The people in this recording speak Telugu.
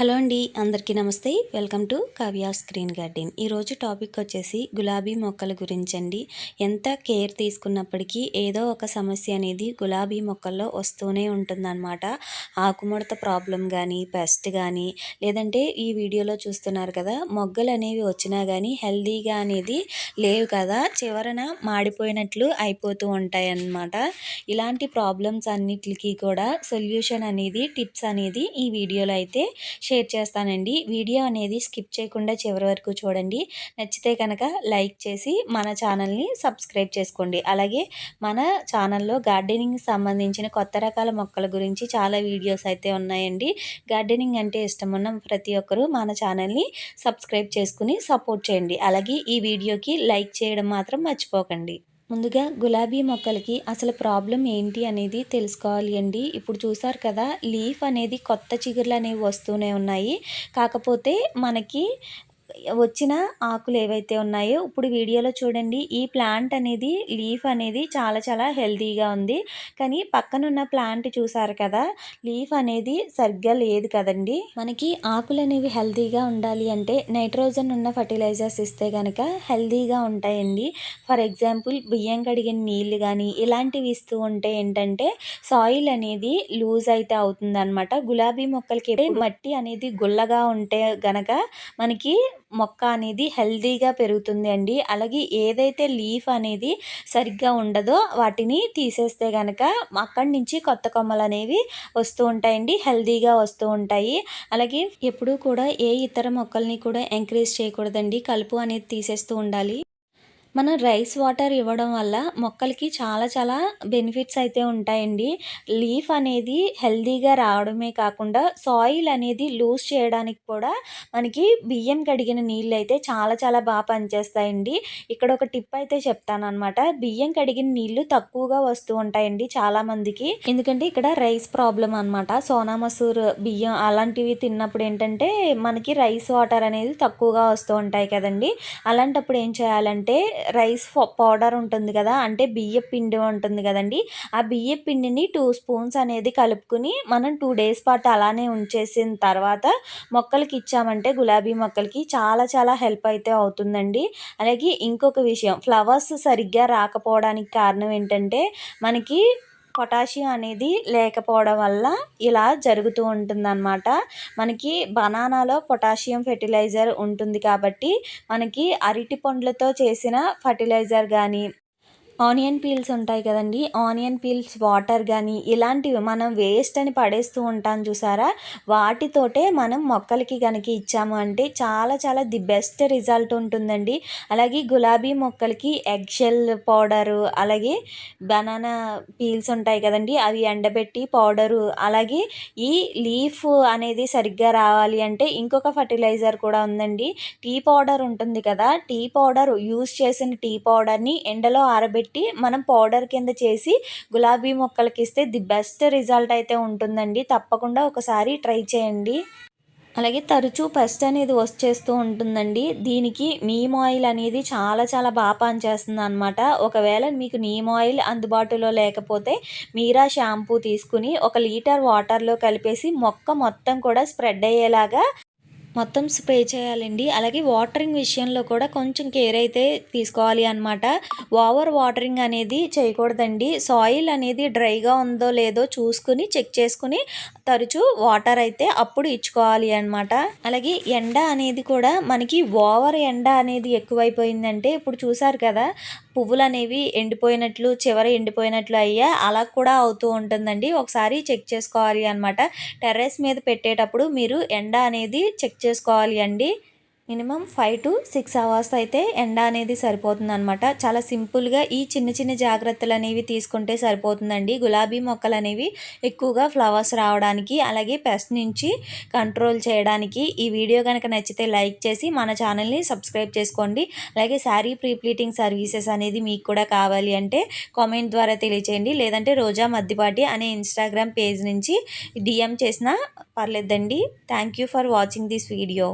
హలో అండి అందరికీ నమస్తే. Welcome to Kavya screen garden. ఈరోజు టాపిక్ వచ్చేసి గులాబీ మొక్కల గురించి అండి. ఎంత కేర్ తీసుకున్నప్పటికీ ఏదో ఒక సమస్య అనేది గులాబీ మొక్కల్లో వస్తూనే ఉంటుందన్నమాట. ఆకుముడత ప్రాబ్లం కానీ పెస్ట్ కానీ లేదంటే ఈ వీడియోలో చూస్తున్నారు కదా మొగ్గలు అనేవి వచ్చినా కానీ హెల్దీగా అనేది లేవు కదా చివరన మాడిపోయినట్లు అయిపోతూ ఉంటాయి అన్నమాట ఇలాంటి ప్రాబ్లమ్స్ అన్నిటికీ కూడా సొల్యూషన్ అనేది టిప్స్ అనేది ఈ వీడియోలో అయితే షేర్ చేస్తానండి. వీడియో అనేది స్కిప్ చేయకుండా చివరి వరకు చూడండి. నచ్చితే కనుక లైక్ చేసి మన ఛానల్ని సబ్స్క్రైబ్ చేసుకోండి. అలాగే మన ఛానల్లో గార్డెనింగ్ సంబంధించిన కొత్త రకాల మొక్కల గురించి చాలా వీడియోస్ అయితే ఉన్నాయండి. గార్డెనింగ్ అంటే ఇష్టం ఉన్న ప్రతి ఒక్కరూ మన ఛానల్ని సబ్స్క్రైబ్ చేసుకుని సపోర్ట్ చేయండి. అలాగే ఈ వీడియోకి లైక్ చేయడం మాత్రం మర్చిపోకండి. ముందుగా గులాబీ మొక్కలకి అసలు ప్రాబ్లం ఏంటి అనేది తెలుసుకోవాలి అండి. ఇప్పుడు చూసారు కదా లీఫ్ అనేది కొత్త చిగుర్లు అనేవి వస్తూనే ఉన్నాయి. కాకపోతే మనకి వచ్చిన ఆకులు ఏవైతే ఉన్నాయో ఇప్పుడు వీడియోలో చూడండి ఈ ప్లాంట్ అనేది లీఫ్ అనేది చాలా చాలా హెల్తీగా ఉంది. కానీ పక్కనున్న ప్లాంట్ చూసారు కదా లీఫ్ అనేది సరిగ్గా లేదు కదండి. మనకి ఆకులు అనేవి హెల్తీగా ఉండాలి అంటే నైట్రోజన్ ఉన్న ఫర్టిలైజర్స్ ఇస్తే కనుక హెల్తీగా ఉంటాయండి. ఫర్ ఎగ్జాంపుల్ బియ్యం కడిగిన నీళ్ళు కానీ ఇలాంటివి ఇస్తూ ఉంటే ఏంటంటే సాయిల్ అనేది లూజ్ అయితే అవుతుంది గులాబీ మొక్కలకి మట్టి అనేది గుల్లగా ఉంటే గనక మనకి మొక్క అనేది హెల్దీగా పెరుగుతుంది అండి. అలాగే ఏదైతే లీఫ్ అనేది సరిగ్గా ఉండదో వాటిని తీసేస్తే కనుక అక్కడి నుంచి కొత్త కొమ్మలు అనేవి వస్తూ ఉంటాయండి. హెల్తీగా వస్తూ ఉంటాయి. అలాగే ఎప్పుడూ కూడా ఏ ఇతర మొక్కల్ని కూడా ఎంకరేజ్ చేయకూడదండి. కలుపు అనేది తీసేస్తూ ఉండాలి. మనం రైస్ వాటర్ ఇవ్వడం వల్ల మొక్కలకి చాలా చాలా బెనిఫిట్స్ అయితే ఉంటాయండి. లీఫ్ అనేది హెల్దీగా రావడమే కాకుండా సాయిల్ అనేది లూజ్ చేయడానికి కూడా మనకి బియ్యం కడిగిన నీళ్ళు అయితే చాలా చాలా బాగా పనిచేస్తాయండి. ఇక్కడ ఒక టిప్ అయితే చెప్తాను అనమాట బియ్యం కడిగిన నీళ్ళు తక్కువగా వస్తూ ఉంటాయండి చాలామందికి ఎందుకంటే ఇక్కడ రైస్ ప్రాబ్లం అనమాట సోనా మసూర్ బియ్యం అలాంటివి తిన్నప్పుడు ఏంటంటే మనకి రైస్ వాటర్ అనేది తక్కువగా వస్తూ ఉంటాయి కదండి. అలాంటప్పుడు ఏం చేయాలంటే రైస్ పౌడర్ ఉంటుంది కదా అంటే బియ్య పిండి ఉంటుంది కదండి. ఆ బియ్య పిండిని టూ స్పూన్స్ అనేది కలుపుకుని మనం టూ డేస్ పాటు అలానే ఉంచేసిన తర్వాత మొక్కలకి ఇచ్చామంటే గులాబీ మొక్కలకి చాలా చాలా హెల్ప్ అయితే అవుతుందండి. అలాగే ఇంకొక విషయం ఫ్లవర్స్ సరిగ్గా రాకపోవడానికి కారణం ఏంటంటే మనకి పొటాషియం అనేది లేకపోవడం వల్ల ఇలా జరుగుతూ ఉంటుందన్నమాట. మనకి బనానాలో పొటాషియం ఫెర్టిలైజర్ ఉంటుంది కాబట్టి మనకి అరటి పండ్లతో చేసిన ఫర్టిలైజర్ కానీ ఆనియన్ పీల్స్ ఉంటాయి కదండి. ఆనియన్ పీల్స్ వాటర్ కానీ ఇలాంటివి మనం వేస్ట్ అని పడేస్తూ ఉంటాం చూసారా? వాటితోటే మనం మొక్కలకి కనుక ఇచ్చాము అంటే చాలా చాలా ది బెస్ట్ రిజల్ట్ ఉంటుందండి. అలాగే గులాబీ మొక్కలకి ఎగ్షెల్ పౌడరు అలాగే బనానా పీల్స్ ఉంటాయి కదండి. అవి ఎండబెట్టి పౌడరు అలాగే ఈ లీఫ్ అనేది సరిగ్గా రావాలి అంటే ఇంకొక ఫర్టిలైజర్ కూడా ఉందండి. టీ పౌడర్ ఉంటుంది కదా టీ పౌడర్ యూస్ చేసిన టీ పౌడర్ని ఎండలో ఆరబెట్టి పెట్టి మనం పౌడర్ కింద చేసి గులాబీ మొక్కలకి ఇస్తే ది బెస్ట్ రిజల్ట్ అయితే ఉంటుందండి. తప్పకుండా ఒకసారి ట్రై చేయండి. అలాగే తరచూ పెస్ట్ అనేది వచ్చేస్తూ ఉంటుందండి. దీనికి నీమ్ ఆయిల్ అనేది చాలా చాలా బాగా పనిచేస్తుంది అనమాట ఒకవేళ మీకు నీమ్ ఆయిల్ అందుబాటులో లేకపోతే మీరా షాంపూ తీసుకుని ఒక లీటర్ వాటర్లో కలిపేసి మొక్క మొత్తం కూడా స్ప్రెడ్ అయ్యేలాగా మొత్తం స్ప్రే చేయాలండి. అలాగే వాటరింగ్ విషయంలో కూడా కొంచెం కేర్ అయితే తీసుకోవాలి అనమాట ఓవర్ వాటరింగ్ అనేది చేయకూడదండి. సాయిల్ అనేది డ్రైగా ఉందో లేదో చూసుకుని చెక్ చేసుకుని తరచూ వాటర్ అయితే అప్పుడు ఇచ్చుకోవాలి అనమాట అలాగే ఎండ అనేది కూడా మనకి ఓవర్ ఎండ అనేది ఎక్కువైపోయిందంటే ఇప్పుడు చూసారు కదా పువ్వులు అనేవి ఎండిపోయినట్లు చివర ఎండిపోయినట్లు అయ్యా అలా కూడా అవుతూ ఉంటుందండి. ఒకసారి చెక్ చేసుకోవాలి అనమాట టెర్రస్ మీద పెట్టేటప్పుడు మీరు ఎండ అనేది చెక్ చేసుకోవాలి అండి. Minimum five to six hours అయితే ఎండ అనేది సరిపోతుంది అనమాట చాలా సింపుల్గా ఈ చిన్న చిన్న జాగ్రత్తలు అనేవి తీసుకుంటే సరిపోతుందండి. గులాబీ మొక్కలు అనేవి ఎక్కువగా ఫ్లవర్స్ రావడానికి అలాగే పెస్ట్ నుంచి కంట్రోల్ చేయడానికి ఈ వీడియో కనుక నచ్చితే లైక్ చేసి మన ఛానల్ని సబ్స్క్రైబ్ చేసుకోండి. అలాగే శారీ ప్రీప్లీటింగ్ సర్వీసెస్ అనేది మీకు కూడా కావాలి అంటే కామెంట్ ద్వారా తెలియచేయండి. లేదంటే రోజా మద్దిపాటి అనే ఇన్స్టాగ్రామ్ పేజ్ నుంచి డిఎం చేసినా పర్లేదండి. Thank for watching this video.